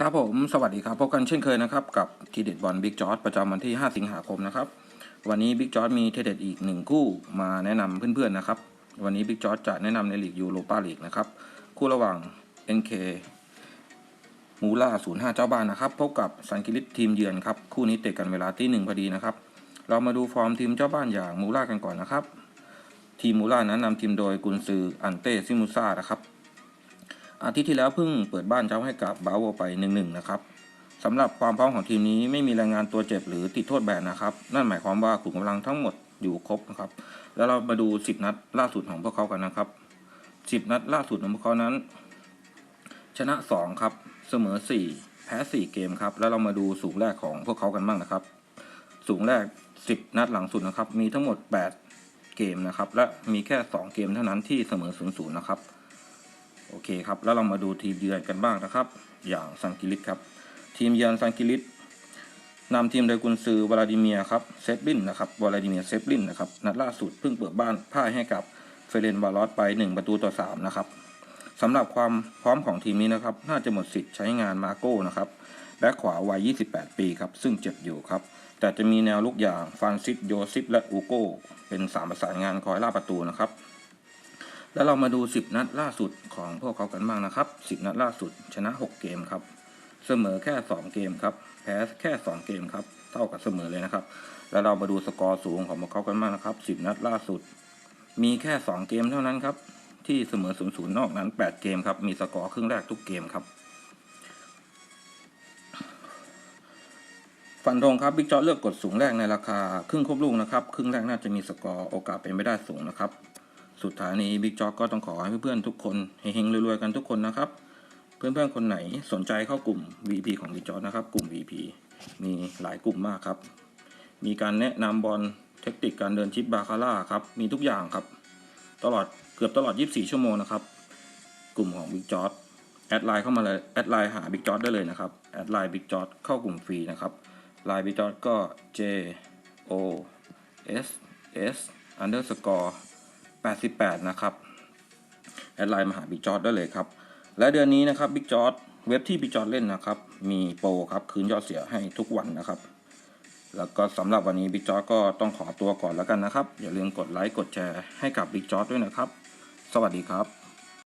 ครับผมสวัสดีครับพบกันเช่นเคยนะครับกับทีเด็ดบอลบิ๊กจอร์ดประจำวันที่ 5 สิงหาคมนะครับวันนี้บิ๊กจอร์ดมีทีเด็ดอีกหนึ่งคู่มาแนะนำเพื่อนๆนะครับวันนี้บิ๊กจอร์ดจะแนะนำในลีกยูโรปาลีกนะครับคู่ระหว่าง NK มูล่า05 เจ้าบ้านนะครับพบกับซันกิลิตทีมเยือนครับคู่นี้เตะกันเวลาที่หนึ่งพอดีนะครับเรามาดูฟอร์มทีมเจ้าบ้านอย่างมูล่ากันก่อนนะครับทีมมูล่านั้นนำทีมโดยกุนซืออันเต้ซิมูซ่านะครับ อาทิตย์ที่แล้วเพิ่งเปิดบ้านเจ้าให้กับบาโวไป1นนะครับสำหรับความพร้อมของทีมนี้ไม่มีรายงานตัวเจ็บหรือติดโทษแบนนะครับ นั่นหมายความว่าขุมกำลังทั้งหมดอยู่ครบนะครับ แล้วเรามาดู 10 นัดล่าสุดของพวกเขากันนะครับ 10 นัดล่าสุดของพวกเขานั้น ชนะ 2 ครับ เสมอ 4 แพ้ 4 เกมครับ แล้วเรามาดูสูงแรกของพวกเขากันบ้างนะครับ สูงแรก 10 นัดหลังสุดนะครับ มีทั้งหมด 8 เกมนะครับ และมีแค่ 2 เกมเท่านั้นที่เสมอ0-0นะครับ โอเคครับ แล้วเรามาดูทีมเยือนกันบ้างนะครับ อย่างซังกิลิตครับ ทีมเยือนซังกิลิตนำทีมโดยกุนซือวลาดิเมียครับเซฟลินนะครับวลาดิเมียเซฟลินนะครับนัดล่าสุดเพิ่งเปิดบ้านพ่ายให้กับเฟเรนวาลอสไป 1 ประตูต่อ3นะครับสำหรับความพร้อมของทีมนี้นะครับ น่าจะหมดสิทธิ์ใช้งานมาโก้นะครับแบ็คขวาวัย 28 ปีครับ ซึ่งเจ็บอยู่ครับ แต่จะมีแนวลุกอย่างฟานซิสโยซิปและอูโก้เป็นสามประสานงานคอยล่าประตูนะครับ แล้วเรามาดู 10 นัดล่าสุดของพวกเขากันบ้างนะครับ 10 นัดล่าสุด ชนะ 6 เกมครับ เสมอแค่ 2 เกมครับ แพ้แค่ 2 เกมครับ เท่ากับเสมอเลยนะครับ แล้วเรามาดูสกอร์สูงของพวกเขากันบ้างนะครับ 10 นัดล่าสุด มีแค่ 2 เกมเท่านั้นครับ ที่เสมอ 0-0 นอกนั้น 8 เกมครับ มีสกอร์ครึ่งแรกทุกเกมครับ ฟันธงครับ บิ๊กจอเลือกกดสูงแรกในราคาครึ่งครบลูกนะครับ ครึ่งแรกน่าจะมีสกอร์โอกาสเป็นไปได้สูงนะครับ สุดท้ายนี้บิ๊กจ็อกก็ต้องขอให้เพื่อนๆทุกคนเฮงๆรวยๆกันทุกคนนะครับ เพื่อนๆคนไหนสนใจเข้ากลุ่ม VP ของบิ๊กจ็อกนะครับ กลุ่ม VP มีหลายกลุ่มมากครับ มีการแนะนำบอลเทคนิคการเดินชิปบาคาร่าครับ มีทุกอย่างครับ ตลอดเกือบตลอด 24 ชั่วโมงนะครับ กลุ่มของบิ๊กจ็อ d แอดไลน์เข้ามาเลยแอดไลน์หาบิ๊กจ็อ d ได้เลยนะครับแอดไลน์บิ๊กจ็อ d เข้ากลุ่มฟรีนะครับไลน์บิ๊กจ็อ d ก็ J O S S underscore 88 นะครับแอดไลน์มาหาบิ๊กจอ d ได้เลยครับ และเดือนนี้นะครับบิ๊กจอ d เว็บที่บิ๊กจอ d เล่นนะครับ มีโปรครับคืนยอดเสียให้ทุกวันนะครับ แล้วก็สำหรับวันนี้บิ๊กจอ d ก็ต้องขอตัวก่อนแล้วกันนะครับ อย่าลืมกดไลค์กดแชร์ให้กับบิ๊กจอ d ด้วยนะครับ สวัสดีครับ